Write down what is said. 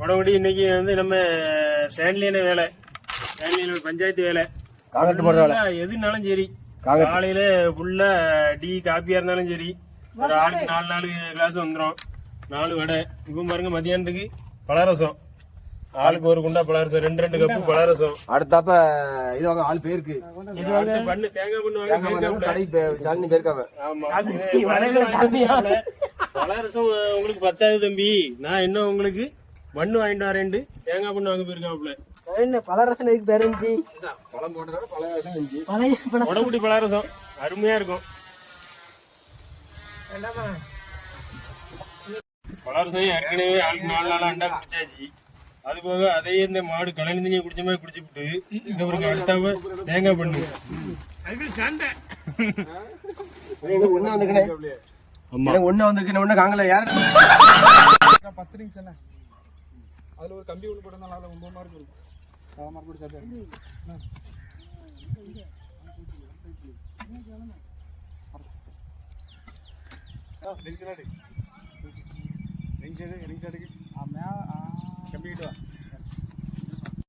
உடம்படி இன்னைக்கு வந்து நம்ம ஸ்டான்லியான வேலை. ஸ்டான்லியான பஞ்சாயத்து வேலை. காங்கிரட் போடுற வேலை. எதுனாலும் சரி. காலையில ஃபுல்லா டீ காப்பியா இருந்தாலும் சரி. ஒரு ஆளுக்கு நாலு நாலு கிளாஸ் வந்துடும் நாலு வடை. இப்போ பாருங்க மத்தியானத்துக்கு பழரசம் ஆளுக்கு ஒரு குண்டா பழரசம் ரெண்டு ரெண்டு கப்பு பழரசம் அடுத்தாப்ப இது வாங்க ஆள் பேருக்கு. அடுத்து பண்ணு. தேங்காய் பண்ணு வாங்க. பேருக்காப்புல. கடை சாலினி பேருக்காவ ஆமா. பழரசம் உங்களுக்கு பத்தாது தம்பி. நான் என்ன உங்களுக்கு? மண்ணு வாங்கிட்டு வரேன்ட்டு. தேங்காய் பண்ணு வாங்க போயிருக்காப்புல. என்ன பல ரசம் இதுக்கு பேர் இருந்துச்சு பழம் போட்டதால பழைய இடம் இருந்துச்சு. பழைய பழம். உடம்புடி பழரசம் அருமையா இருக்கும். வேண்டாமா பழரசம் ஏற்கனவே ஆளுக்கு நாலு நாள் அண்டா குடிச்சாச்சு. அது போக அதையே இந்த மாடு கலனி தண்ணியை குடிச்ச மாதிரி குடிச்சுப்புட்டு இங்க பிறகு அடுத்தாம தேங்காய் பண்ணு வந்திருக்கனே. ஆமா எனக்கு ஒண்ணா வந்திருக்கேன் ஒண்ணு காங்கல. யாரு? பத்து நிமிஷம் என்ன அதுல ஒரு கம்பி ஒன்று போட்டா நல்லா ஒன்பது மார்க் இருக்கும் பல மார்க் கூட சேர்த்து ring side ring side ring சைடுக்கு கம்பி கிட்ட வா.